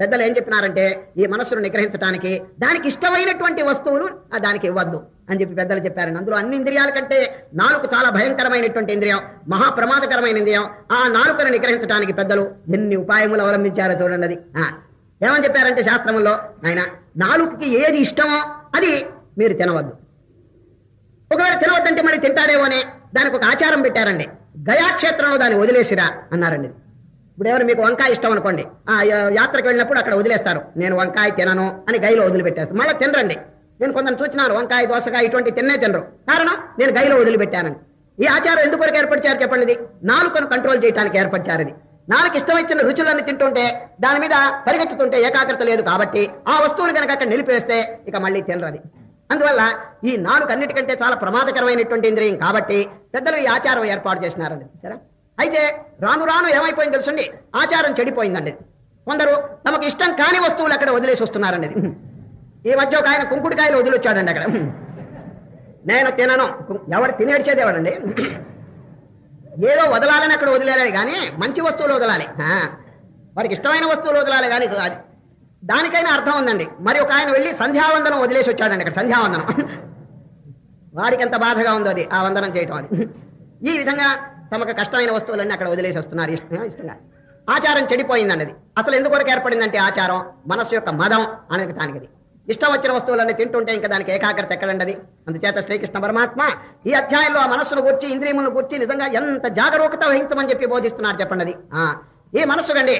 పెద్దలు ఏం చెప్పినారంటే ఈ మనస్సును నిగ్రహించడానికి దానికి ఇష్టమైనటువంటి వస్తువులు దానికి ఇవ్వద్దు అని చెప్పి పెద్దలు చెప్పారండి. అందులో అన్ని ఇంద్రియాల కంటే నాలుగు చాలా భయంకరమైనటువంటి ఇంద్రియం మహా ప్రమాదకరమైన ఇంద్రియం ఆ నాలుకను నిగ్రహించడానికి పెద్దలు ఎన్ని ఉపాయములు అవలంబించారో చూడండి అది. ఆ, ఏమని చెప్పారంటే శాస్త్రములో ఆయన నాలుగుకి ఏది ఇష్టమో అది మీరు తినవద్దు. ఒకవేళ తినవద్దంటే మళ్ళీ తింటాడేమో అని దానికి ఒక ఆచారం పెట్టారండి. గయాక్షేత్రంలో దాన్ని వదిలేసిరా అన్నారండి. ఇప్పుడు ఎవరు మీకు వంకాయ ఇష్టం అనుకోండి. ఆ యాత్రకు వెళ్ళినప్పుడు అక్కడ వదిలేస్తారు. నేను వంకాయ తినను అని గైలో వదిలిపెట్టేస్తాను మళ్ళీ తినరండి. నేను కొందరు చూచినారు వంకాయ దోసకాయ ఇటువంటి తిన్నే తినరు. కారణం నేను గైలో వదిలిపెట్టానని. ఈ ఆచారం ఎందుకు వరకు ఏర్పరిచారు చెప్పండి ఇది? నాలుకను కంట్రోల్ చేయడానికి ఏర్పరిచారు ఇది. నాలుగు ఇష్టం ఇచ్చిన రుచులన్నీ తింటుంటే దాని మీద పరిగెత్తుతుంటే ఏకాగ్రత లేదు కాబట్టి ఆ వస్తువులు కనుక అక్కడ నిలిపేస్తే ఇక మళ్ళీ తినరది. అందువల్ల ఈ నాలుగు అన్నిటికంటే చాలా ప్రమాదకరమైనటువంటి ఇంద్రియం కాబట్టి పెద్దలు ఈ ఆచారం ఏర్పాటు చేసినారండి సరే? అయితే రాను రాను ఏమైపోయింది తెలుసండి? ఆచారం చెడిపోయిందండి. కొందరు తమకు ఇష్టం కాని వస్తువులు అక్కడ వదిలేసి వస్తున్నారండి ఈ మధ్య ఒక ఆయన కుంకుడుకాయలు వదిలొచ్చాడండి అక్కడ. నేను తినను. ఎవడు తినేడ్చేది ఎవడండి? ఏదో వదలాలని అక్కడ వదిలేయాలి కానీ మంచి వస్తువులు వదలాలి. ఆ, వాడికి ఇష్టమైన వస్తువులు వదలాలి కానీ అది- దానికైనా అర్థం ఉందండి. మరి ఒక ఆయన వెళ్ళి సంధ్యావందనం వదిలేసి వచ్చాడండి అక్కడ సంధ్యావందనం. వాడికి ఎంత బాధగా ఉందో అది ఆ వందనం చేయటం అది. ఈ విధంగా తమకు కష్టమైన వస్తువులన్నీ అక్కడ వదిలేసి వస్తున్నారు. ఇష్టంగా. ఆచారం చెడిపోయిందన్నది. అసలు ఎందుకొరకు ఏర్పడిందంటే ఆచారం? మనస్సు యొక్క మదం అనేది అది ఇష్టం వచ్చిన వస్తువులన్నీ తింటుంటే ఇంకా దానికి ఏకాగ్రత ఎక్కడండది? అందుచేత శ్రీకృష్ణ పరమాత్మ ఈ అధ్యాయంలో ఆ మనస్సును గుర్చి ఇంద్రియములను గుర్చి నిజంగా ఎంత జాగరూకత వహించమని చెప్పి బోధిస్తున్నారు చెప్పండి ఆ, ఈ మనస్సు కండి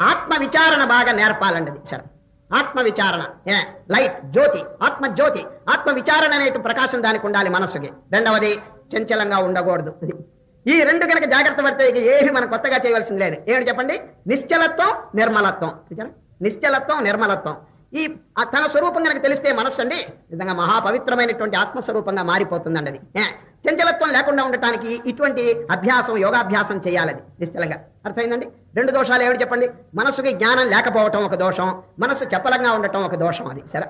ఆత్మ విచారణ బాగా నేర్పాలండి సార్ ఆత్మ విచారణ ఏ, లైట్ జ్యోతి ఆత్మ జ్యోతి ఆత్మ విచారణ అనేటు ప్రకాశం దానికి ఉండాలి మనస్సుకి. రెండవది చంచలంగా ఉండకూడదు. ఈ రెండు కనుక జాగ్రత్త పడితే ఏమి మనం కొత్తగా చేయవలసింది లేదు. ఏమిటి చెప్పండి? నిశ్చలత్వం నిర్మలత్వం. నిశ్చలత్వం నిర్మలత్వం. ఈ తన స్వరూపం కనుక తెలిస్తే మనస్సు అండి నిజంగా మహాపవిత్రమైనటువంటి ఆత్మస్వరూపంగా మారిపోతుందండి అది. చంచలత్వం లేకుండా ఉండటానికి ఇటువంటి అభ్యాసం యోగాభ్యాసం చేయాలది నిశ్చలంగా. అర్థమైందండి? రెండు దోషాలు ఏమిటి చెప్పండి? మనసుకి జ్ఞానం లేకపోవటం ఒక దోషం మనసు చపలంగా ఉండటం ఒక దోషం అది. సరే?